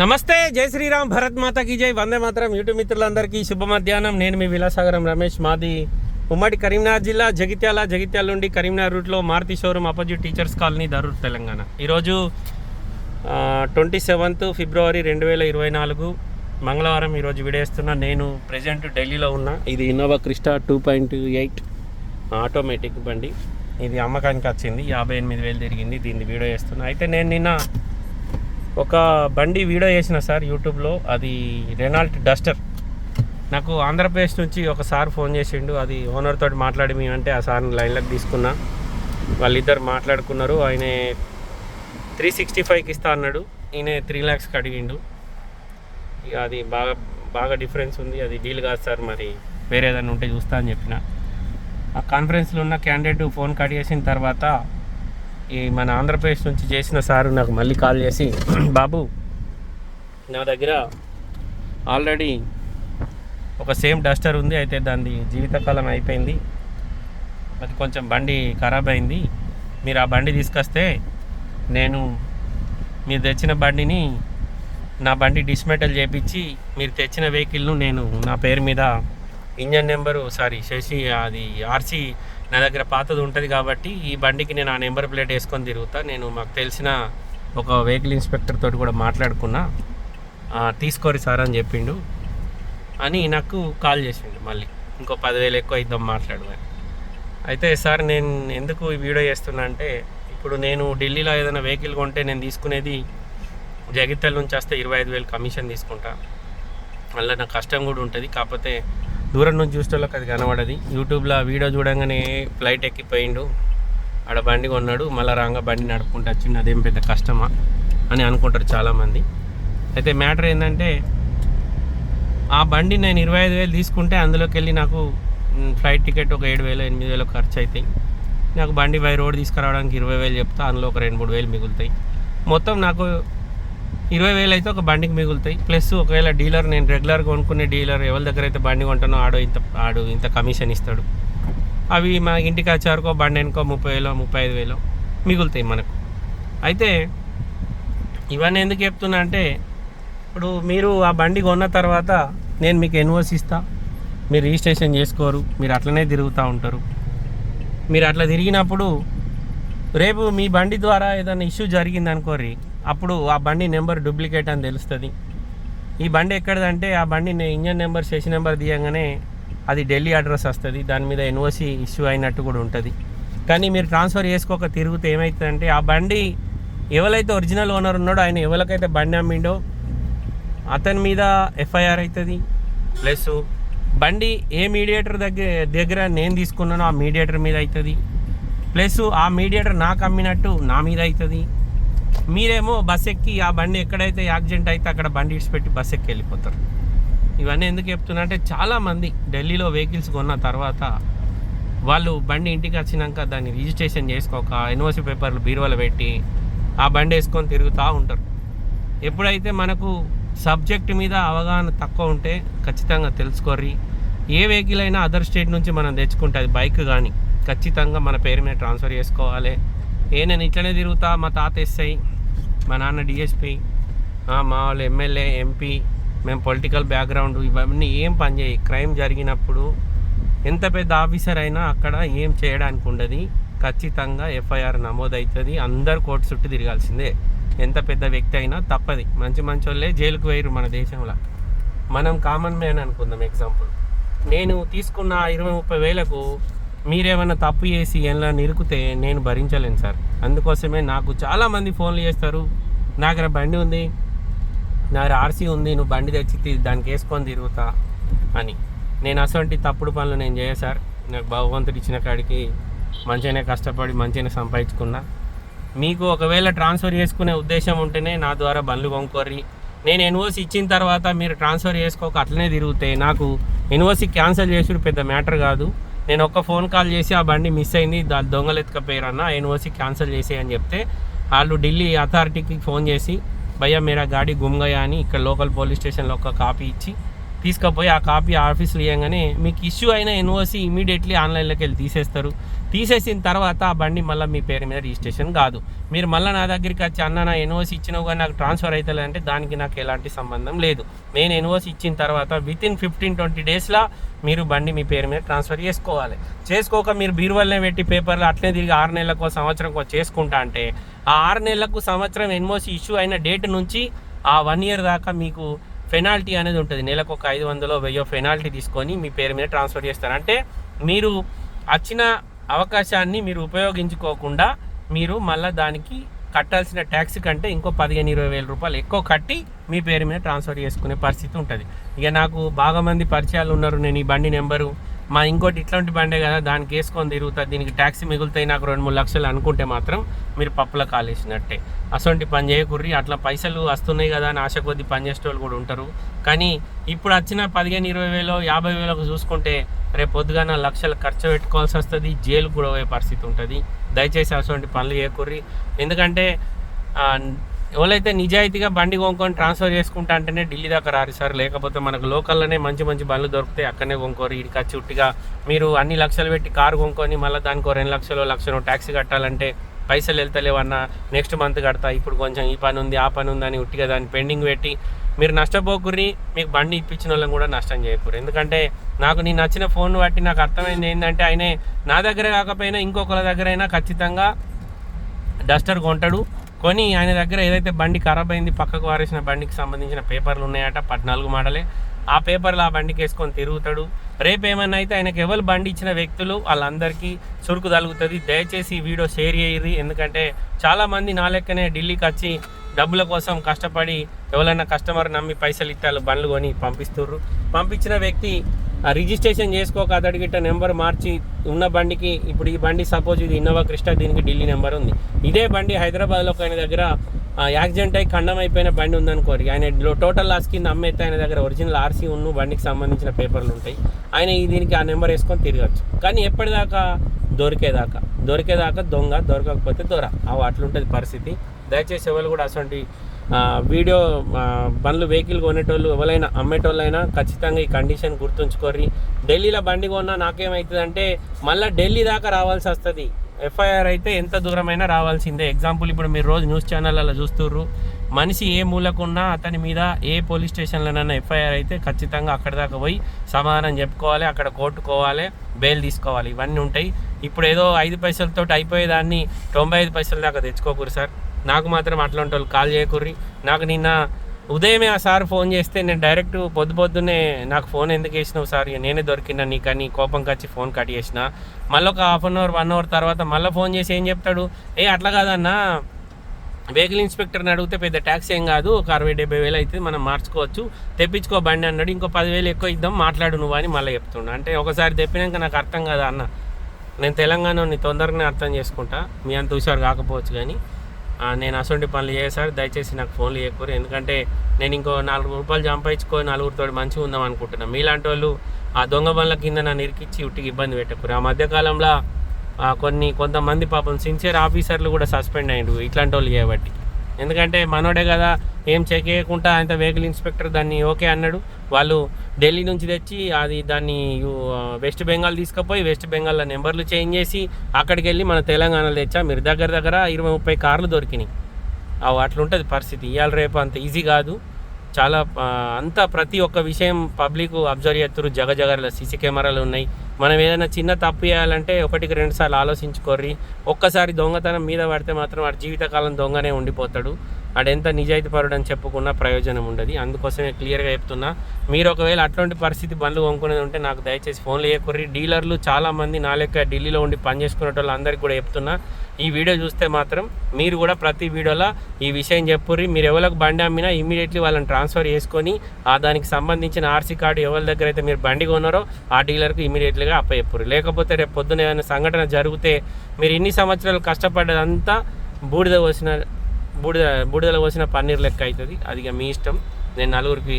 నమస్తే జై శ్రీరామ్ భరత్ మాతకి జై వందే మాత్రం యూట్యూబ్ మిత్రులందరికీ శుభ మధ్యాహ్నం నేను మీ విలాసాగరం రమేష్ మాది ఉమ్మడి కరీంనగర్ జిల్లా జగిత్యాల జగిత్యాల నుండి కరీంనగర్ రూట్లో Maruti showroom opposite teachers colony Dharur Telangana. ఈరోజు ట్వంటీ సెవెంత్ ఫిబ్రవరి రెండు వేల ఇరవై నాలుగు మంగళవారం ఈరోజు విడేస్తున్నా నేను ప్రజెంట్ ఢిల్లీలో ఉన్నా ఇది Innova Crysta two point eight automatic బండి. ఇది అమ్మకానికి వచ్చింది యాభై ఎనిమిది వేలు తిరిగింది దీన్ని వీడియో చేస్తున్నా. అయితే నేను నిన్న ఒక బండి వీడియో చేసిన సార్ యూట్యూబ్లో అది రెనాల్ట్ డస్టర్ నాకు ఆంధ్రప్రదేశ్ నుంచి ఒక సార్ ఫోన్ చేసిండు అది ఓనర్ తోటి మాట్లాడి మీ అంటే ఆ సార్ని లైన్లోకి తీసుకున్నా. వాళ్ళిద్దరు మాట్లాడుకున్నారు ఆయన త్రీ సిక్స్టీ ఫైవ్కి ఇస్తా అన్నాడు ఈయన త్రీ ల్యాక్స్కి అడిగిండు. ఇక అది బాగా బాగా డిఫరెన్స్ ఉంది అది డీల్ కాదు సార్ మరి వేరేదన్నా ఉంటే చూస్తా అని చెప్పిన. ఆ కాన్ఫరెన్స్లో ఉన్న క్యాండిడేట్ ఫోన్ కట్ చేసిన తర్వాత ఈ మన ఆంధ్రప్రదేశ్ నుంచి చేసిన సారు నాకు మళ్ళీ కాల్ చేసి బాబు నా దగ్గర ఆల్రెడీ ఒక సేమ్ డస్టర్ ఉంది అయితే దాని జీవితకాలం అయిపోయింది. అది కొంచెం బండి ఖరాబ్ అయింది. మీరు ఆ బండి తీసుకొస్తే నేను మీరు తెచ్చిన బండిని నా బండి డిస్మెటల్ చేపించి మీరు తెచ్చిన వెహికల్ను నేను నా పేరు మీద ఇంజన్ నెంబరు సారీ శశి అది ఆర్సీ నా దగ్గర పాతది ఉంటుంది కాబట్టి ఈ బండికి నేను ఆ నెంబర్ ప్లేట్ వేసుకొని తిరుగుతా. నేను మాకు తెలిసిన ఒక వెహికల్ ఇన్స్పెక్టర్ తోటి కూడా మాట్లాడుకున్నా. తీసుకోరి సార్ అని చెప్పిండు. అని నాకు కాల్ చేసిండు మళ్ళీ. ఇంకో పదివేలు ఎక్కువ ఇద్దాం మాట్లాడమని అయితే సార్ నేను ఎందుకు ఈ వీడియో చేస్తున్నా అంటే ఇప్పుడు నేను ఢిల్లీలో ఏదైనా వెహికల్ కొంటే నేను తీసుకునేది జగిత్యాల నుంచి వస్తే ఇరవై ఐదు వేలు కమిషన్ తీసుకుంటా. మళ్ళీ నాకు కష్టం కూడా ఉంటుంది. కాకపోతే దూరం నుంచి చూసేటోళ్ళకి అది కనబడది. యూట్యూబ్లో వీడియో చూడంగానే ఫ్లైట్ ఎక్కిపోయిండు. ఆడ బండి కొన్నాడు. మళ్ళీ రాగా బండి నడుపుకుంటూ వచ్చిండు. అదేం పెద్ద కష్టమా అని అనుకుంటారు చాలామంది. అయితే మ్యాటర్ ఏంటంటే ఆ బండి నేను ఇరవై ఐదు వేలు తీసుకుంటే అందులోకి వెళ్ళి నాకు ఫ్లైట్ టికెట్ ఒక ఏడు వేలు ఎనిమిది వేలు ఖర్చు అవుతాయి నాకు బండి బై రోడ్ తీసుకురావడానికి ఇరవై వేలు చెప్తా. అందులో ఒక రెండు మూడు వేలు మిగులుతాయి. మొత్తం నాకు ఇరవై వేలు అయితే ఒక బండికి మిగులుతాయి. ప్లస్ ఒకవేళ డీలర్ నేను రెగ్యులర్గా కొనుక్కునే డీలర్ ఎవరి దగ్గర అయితే బండి కొంటానో ఆడో ఇంత ఆడు ఇంత కమిషన్ ఇస్తాడు. అవి మా ఇంటికి వచ్చారుకో బండి అనుకో ముప్పై వేలో ముప్పై ఐదు వేలో మిగులుతాయి మనకు. అయితే ఇవన్నీ ఎందుకు చెప్తున్నా అంటే ఇప్పుడు మీరు ఆ బండి కొన్న తర్వాత నేను మీకు ఎన్ఓసి ఇస్తా. మీరు రిజిస్ట్రేషన్ చేసుకోరు. మీరు అట్లనే తిరుగుతూ ఉంటారు. మీరు అట్లా తిరిగినప్పుడు రేపు మీ బండి ద్వారా ఏదైనా ఇష్యూ జరిగింది అప్పుడు ఆ బండి నెంబర్ డూప్లికేట్ అని తెలుస్తుంది. ఈ బండి ఎక్కడదంటే ఆ బండి ఇంజన్ నెంబర్ సెషన్ నెంబర్ తీయగానే అది ఢిల్లీ అడ్రస్ వస్తుంది. దాని మీద ఎన్ఓసి ఇష్యూ అయినట్టు కూడా ఉంటుంది. కానీ మీరు ట్రాన్స్ఫర్ చేసుకోక తిరుగుతే ఏమవుతుందంటే ఆ బండి ఎవరైతే ఒరిజినల్ ఓనర్ ఉన్నాడో ఆయన ఎవరికైతే బండి అమ్మిండో అతని మీద ఎఫ్ఐఆర్ అవుతుంది ప్లస్ బండి ఏ మీడియేటర్ దగ్గర దగ్గర నేను తీసుకున్నానో ఆ మీడియేటర్ మీద అవుతుంది ప్లస్ ఆ మీడియేటర్ నాకు అమ్మినట్టు నా మీద అవుతుంది మీరేమో బస్ ఎక్కి ఆ బండి ఎక్కడైతే యాక్సిడెంట్ అయితే అక్కడ బండి ఇడిచిపెట్టి బస్ ఎక్కి వెళ్ళిపోతారు. ఇవన్నీ ఎందుకు చెప్తున్నా అంటే చాలామంది ఢిల్లీలో వెహికల్స్ కొన్న తర్వాత వాళ్ళు బండి ఇంటికి వచ్చినాక దాన్ని రిజిస్ట్రేషన్ చేసుకోక ఎన్ఓసి పేపర్లు బీరువాలు పెట్టి ఆ బండి వేసుకొని తిరుగుతూ ఉంటారు. ఎప్పుడైతే మనకు సబ్జెక్ట్ మీద అవగాహన తక్కువ ఉంటే ఖచ్చితంగా తెలుసుకోర్రి. ఏ వెహికల్ అయినా అదర్ స్టేట్ నుంచి మనం తెచ్చుకుంటే అది బైక్ కానీ ఖచ్చితంగా మన పేరు మీద ట్రాన్స్ఫర్ చేసుకోవాలి. ఏ నేను ఇట్లనే తిరుగుతా మా తాత ఎస్ఐ మా నాన్న డిఎస్పి మా వాళ్ళు ఎమ్మెల్యే ఎంపీ మేము పొలిటికల్ బ్యాక్గ్రౌండ్ ఇవన్నీ ఏం పనిచేయి క్రైమ్ జరిగినప్పుడు ఎంత పెద్ద ఆఫీసర్ అయినా అక్కడ ఏం చేయడానికి ఉండదు. ఖచ్చితంగా ఎఫ్ఐఆర్ నమోదవుతుంది. అందరు కోర్టు చుట్టూ తిరగాల్సిందే. ఎంత పెద్ద వ్యక్తి అయినా తప్పది. మంచి మంచి వాళ్ళే జైలుకు వేయరు మన దేశంలో. మనం కామన్ మ్యాన్ అనుకుందాం ఎగ్జాంపుల్ నేను తీసుకున్న ఇరవై ముప్పై వేలకు మీరేమైనా తప్పు చేసి ఎలా నిరుకుతే నేను భరించలేను సార్. అందుకోసమే నాకు చాలామంది ఫోన్లు చేస్తారు. నా దగ్గర బండి ఉంది. నా దగ్గర ఆర్సీ ఉంది. నువ్వు బండి తెచ్చి దానికి వేసుకొని తిరుగుతా అని. నేను అటువంటి తప్పుడు పనులు నేను చేయ సార్. నాకు భగవంతుడు ఇచ్చిన కాడికి మంచిగానే కష్టపడి మంచిగానే సంపాదించుకున్నా. మీకు ఒకవేళ ట్రాన్స్ఫర్ చేసుకునే ఉద్దేశం ఉంటేనే నా ద్వారా బండ్లు కొనుక్కోర్రి. నేను ఎన్ఓసి ఇచ్చిన తర్వాత మీరు ట్రాన్స్ఫర్ చేసుకోక అట్లనే తిరిగితే నాకు ఎన్ఓసి క్యాన్సిల్ చేసుడు పెద్ద మ్యాటర్ కాదు. నేను ఒక్క ఫోన్ కాల్ చేసి ఆ బండి మిస్ అయింది దాని దొంగలు ఎత్తుకపోయారన్న ఎన్ఓసి క్యాన్సిల్ చేసి అని చెప్తే వాళ్ళు ఢిల్లీ అథారిటీకి ఫోన్ చేసి భయ్యా మీరా గాడి గుమ్ గయా అని ఇక్కడ లోకల్ పోలీస్ స్టేషన్లో ఒక కాపీ ఇచ్చి తీసుకపోయి ఆ కాపీ ఆఫీస్లో ఇవ్వగానే మీకు ఇష్యూ అయిన ఎన్ఓసి ఇమీడియట్లీ ఆన్లైన్లోకి వెళ్ళి తీసేస్తారు. తీసేసిన తర్వాత ఆ బండి మళ్ళీ మీ పేరు మీద రిజిస్ట్రేషన్ కాదు. మీరు మళ్ళీ నా దగ్గరికి వచ్చి అన్న నా ఎన్ఓసి ఇచ్చినవు కానీ నాకు ట్రాన్స్ఫర్ అవుతుంది అంటే దానికి నాకు ఎలాంటి సంబంధం లేదు. నేను ఎన్ఓసి ఇచ్చిన తర్వాత విత్ ఇన్ ఫిఫ్టీన్ ట్వంటీ డేస్లో మీరు బండి మీ పేరు మీద ట్రాన్స్ఫర్ చేసుకోవాలి. చేసుకోక మీరు బీరువల్లనే పెట్టి పేపర్లు అట్లే తిరిగి ఆరు నెలలకు సంవత్సరంకో చేసుకుంటా అంటే ఆ ఆరు నెలలకు సంవత్సరం ఎన్ఓసి ఇష్యూ అయిన డేట్ నుంచి ఆ వన్ ఇయర్ దాకా మీకు పెనాల్టీ అనేది ఉంటుంది. నెలకు ఒక ఐదు వందలు వెయ్యో పెనాల్టీ తీసుకొని మీ పేరు మీద ట్రాన్స్ఫర్ చేస్తారు. అంటే మీరు వచ్చిన అవకాశాన్ని మీరు ఉపయోగించుకోకుండా మీరు మళ్ళీ దానికి కట్టాల్సిన ట్యాక్స్ కంటే ఇంకో పదిహేను ఇరవై వేల రూపాయలు ఎక్కువ కట్టి మీ పేరు మీద ట్రాన్స్ఫర్ చేసుకునే పరిస్థితి ఉంటుంది. ఇక నాకు బాగా మంది పరిచయాలు ఉన్నారు. నేను ఈ బండి నెంబరు మా ఇంకోటి ఇట్లాంటి బండే కదా దానికి వేసుకొని తిరుగుతుంది దీనికి ట్యాక్సీ మిగులుతాయి నాకు రెండు మూడు లక్షలు అనుకుంటే మాత్రం మీరు పప్పుల కాలేసినట్టే. అసొంటి పని చేయకుర్రి అట్లా పైసలు వస్తున్నాయి కదా అని ఆశ కొద్ది పని చేసే వాళ్ళు కూడా ఉంటారు. కానీ ఇప్పుడు వచ్చిన పదిహేను ఇరవై వేలు యాభై వేలకు చూసుకుంటే రేపు పొద్దుగాన లక్షలు ఖర్చు పెట్టుకోవాల్సి వస్తుంది జైలు కూడా పోయే పరిస్థితి ఉంటుంది. దయచేసి అటువంటి పనులు చేయకూర్రి. ఎందుకంటే ఎవరైతే నిజాయితీగా బండి కొనుక్కొని ట్రాన్స్ఫర్ చేసుకుంటా అంటేనే ఢిల్లీ దాకా రారు సార్. లేకపోతే మనకు లోకల్లోనే మంచి మంచి బండ్లు దొరుకుతాయి అక్కడనే కొనుక్కోరు. ఇక్కడికి వచ్చి ఉట్టిగా మీరు అన్ని లక్షలు పెట్టి కారు కొనుక్కొని మళ్ళీ దానికో రెండు లక్షలు లక్షలు ట్యాక్సీ కట్టాలంటే పైసలు వెళ్తలేవన్నా నెక్స్ట్ మంత్ కడతా. ఇప్పుడు కొంచెం ఈ పని ఉంది ఆ పని ఉంది అని ఉట్టిగా దాన్ని పెండింగ్ పెట్టి మీరు నష్టపోకుర్రి మీకు బండి ఇప్పించిన వాళ్ళని కూడా నష్టం చేయకూరు ఎందుకంటే నాకు నేను నచ్చిన ఫోన్ బట్టి నాకు అర్థమైంది ఏంటంటే ఆయనే నా దగ్గర కాకపోయినా ఇంకొకరి దగ్గర అయినా ఖచ్చితంగా డస్టర్ కొంటాడు. కొని ఆయన దగ్గర ఏదైతే బండి ఖరాబ్ అయింది పక్కకు వారేసిన బండికి సంబంధించిన పేపర్లు ఉన్నాయట పద్నాలుగు మోడలే ఆ పేపర్లు ఆ బండికి వేసుకొని తిరుగుతాడు. రేపు ఏమైనా అయితే ఆయనకు ఎవరు బండి ఇచ్చిన వ్యక్తులు వాళ్ళందరికీ చురుకు తగులుతుంది. దయచేసి ఈ వీడియో షేర్ చేయరు ఎందుకంటే చాలామంది నా లెక్కనే ఢిల్లీకి వచ్చి డబ్బుల కోసం కష్టపడి ఎవరైనా కస్టమర్ నమ్మి పైసలు ఇత్తాలు బండ్లు కొని పంపిస్తుర్రు. పంపించిన వ్యక్తి రిజిస్ట్రేషన్ చేసుకోక అతడికి ఇట్ట నెంబర్ మార్చి ఉన్న బండికి ఇప్పుడు ఈ బండి సపోజ్ ఇది ఇన్నోవా క్రిస్టా దీనికి ఢిల్లీ నెంబర్ ఉంది. ఇదే బండి హైదరాబాద్లో ఒక ఆయన దగ్గర యాక్సిడెంట్ అయి ఖండం అయిపోయిన బండి ఉందనుకోరు ఆయన టోటల్ లాస్ కింద అమ్మేస్తే ఆయన దగ్గర ఒరిజినల్ ఆర్సీ ఉన్న బండికి సంబంధించిన పేపర్లు ఉంటాయి. ఆయన ఈ దీనికి ఆ నెంబర్ వేసుకొని తిరగచ్చు. కానీ ఎప్పటిదాకా? దొరికేదాకా. దొరికేదాకా దొంగ దొరకకపోతే దొర. అవి అట్లుంటుంది పరిస్థితి. దయచేసి ఎవరు కూడా అటువంటి వీడియో బండ్లు వెహికల్ కొనేటోళ్ళు ఎవరైనా అమ్మేటోళ్ళైనా ఖచ్చితంగా ఈ కండిషన్ గుర్తుంచుకోర్రి. ఢిల్లీలో బండి కొన్నా నాకేమవుతుంది అంటే మళ్ళీ ఢిల్లీ దాకా రావాల్సి వస్తుంది. ఎఫ్ఐఆర్ అయితే ఎంత దూరమైనా రావాల్సిందే. ఎగ్జాంపుల్ ఇప్పుడు మీరు రోజు న్యూస్ ఛానళ్ళలో చూస్తుర్రు. మనిషి ఏ మూలకున్నా అతని మీద ఏ పోలీస్ స్టేషన్లోనైనా ఎఫ్ఐఆర్ అయితే ఖచ్చితంగా అక్కడి దాకా పోయి సమాధానం చెప్పుకోవాలి అక్కడ కోర్టుకోవాలి బెయిల్ తీసుకోవాలి. ఇవన్నీ ఉంటాయి. ఇప్పుడు ఏదో ఐదు పైసలతో అయిపోయేదాన్ని తొంభై ఐదు పైసల దాకా తెచ్చుకోకూరు సార్. నాకు మాత్రం అట్లాంటి వాళ్ళు కాల్ చేయకూర్రి. నాకు నిన్న ఉదయమే ఆ సార్ ఫోన్ చేస్తే నేను డైరెక్ట్ పొద్దు పొద్దున్నే నాకు ఫోన్ ఎందుకు వేసినావు సార్? నేనే దొరికినా నీకని కోపంకి వచ్చి ఫోన్ కట్ చేసిన. మళ్ళీ ఒక half an hour one hour తర్వాత మళ్ళీ ఫోన్ చేసి ఏం చెప్తాడు? ఏ అట్లా కాదన్నా. వెహికల్ ఇన్స్పెక్టర్ని అడిగితే పెద్ద ట్యాక్స్ ఏం కాదు. ఒక అరవై డెబ్బై వేలు అయితే మనం మార్చుకోవచ్చు. తెప్పించుకో బండి అన్నాడు. ఇంకో పదివేలు ఎక్కువ ఇద్దాం మాట్లాడు నువ్వు అని మళ్ళీ చెప్తుండు. అంటే ఒకసారి తెప్పినాక నాకు అర్థం కదా అన్న? నేను తెలంగాణని తొందరగానే అర్థం చేసుకుంటా. మీ అంత హుషారు కాకపోవచ్చు కానీ. నేను అసొంటి పనులు చేశారు. దయచేసి నాకు ఫోన్లు చేయకూరు ఎందుకంటే నేను ఇంకో నాలుగు రూపాయలు సంపాదించుకొని నలుగురితో మంచిగా ఉందాం అనుకుంటున్నాను. మీలాంటి వాళ్ళు ఆ దొంగ బండ్ల కింద నన్ను ఇరికిచ్చి ఉట్టికి ఇబ్బంది పెట్టకూరు ఆ మధ్యకాలంలో కొన్ని కొంతమంది పాపం సిన్సియర్ ఆఫీసర్లు కూడా సస్పెండ్ అయ్యిండు ఇట్లాంటి వాళ్ళు చేయబట్టి. ఎందుకంటే మనోడే కదా ఏం చెక్ చేయకుండా ఆయన వెహికల్ ఇన్స్పెక్టర్ దాన్ని ఓకే అన్నాడు. వాళ్ళు ఢిల్లీ నుంచి తెచ్చి అది దాన్ని వెస్ట్ బెంగాల్ తీసుకుపోయి వెస్ట్ బెంగాల్లో నెంబర్లు చేంజ్ చేసి అక్కడికి వెళ్ళి మన తెలంగాణలో తెచ్చా. మీరు దగ్గర దగ్గర ఇరవై ముప్పై కార్లు దొరికినాయి. అవి అట్లుంటుంది పరిస్థితి. ఇవాళ రేపు అంత ఈజీ కాదు. చాలా అంతా ప్రతి ఒక్క విషయం పబ్లిక్ అబ్జర్వ్ చేస్తారు జగజగరలో సీసీ కెమెరాలు ఉన్నాయి. మనం ఏదైనా చిన్న తప్పు చేయాలంటే ఒకటికి రెండు సార్లు ఆలోచించుకోర్రి. ఒక్కసారి దొంగతనం మీద పడితే మాత్రం వాడు జీవితకాలం దొంగనే ఉండిపోతాడు. వాడు ఎంత నిజాయితీ అని చెప్పుకున్నా ప్రయోజనం ఉండదు. అందుకోసమే క్లియర్గా చెప్తున్నా మీరు ఒకవేళ అట్లాంటి పరిస్థితి బండ్లు కొనుక్కునేది ఉంటే నాకు దయచేసి ఫోన్లు చేయకూర్రి డీలర్లు చాలామంది నా లెక్క ఢిల్లీలో ఉండి పనిచేసుకునే వాళ్ళు అందరికీ కూడా చెప్తున్నా ఈ వీడియో చూస్తే మాత్రం మీరు కూడా ప్రతి వీడియోలో ఈ విషయం చెప్పుర్రి. మీరు ఎవరికి బండి అమ్మినా ఇమీడియట్లీ వాళ్ళని ట్రాన్స్ఫర్ చేసుకొని ఆ దానికి సంబంధించిన ఆర్సీ కార్డు ఎవరి దగ్గర అయితే మీరు బండి కొన్నారో ఆ డీలర్కి ఇమీడియట్లీగా అప్పచెప్పుర్రి. లేకపోతే రేపు పొద్దున ఏదైనా సంఘటన జరిగితే మీరు ఇన్ని సంవత్సరాలు కష్టపడ్డదంతా బూడిద పోసిన బూడిద బూడిదలో పోసిన పన్నీర్ లెక్క అవుతుంది అది ఇక మీ ఇష్టం. నేను నలుగురికి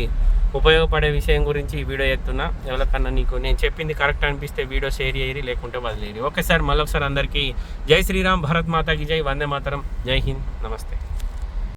ఉపయోగపడే విషయం గురించి వీడియో ఎత్తున్నా ఎవరికన్నా నీకు నేను చెప్పింది కరెక్ట్ అనిపిస్తే వీడియో షేర్ చేయరు లేకుంటే వదిలేరు ఓకే సార్ మళ్ళొకసారి అందరికీ జై శ్రీరామ్ భరత్ మాతాకి జై వందే మాతరం. జై హింద్. నమస్తే.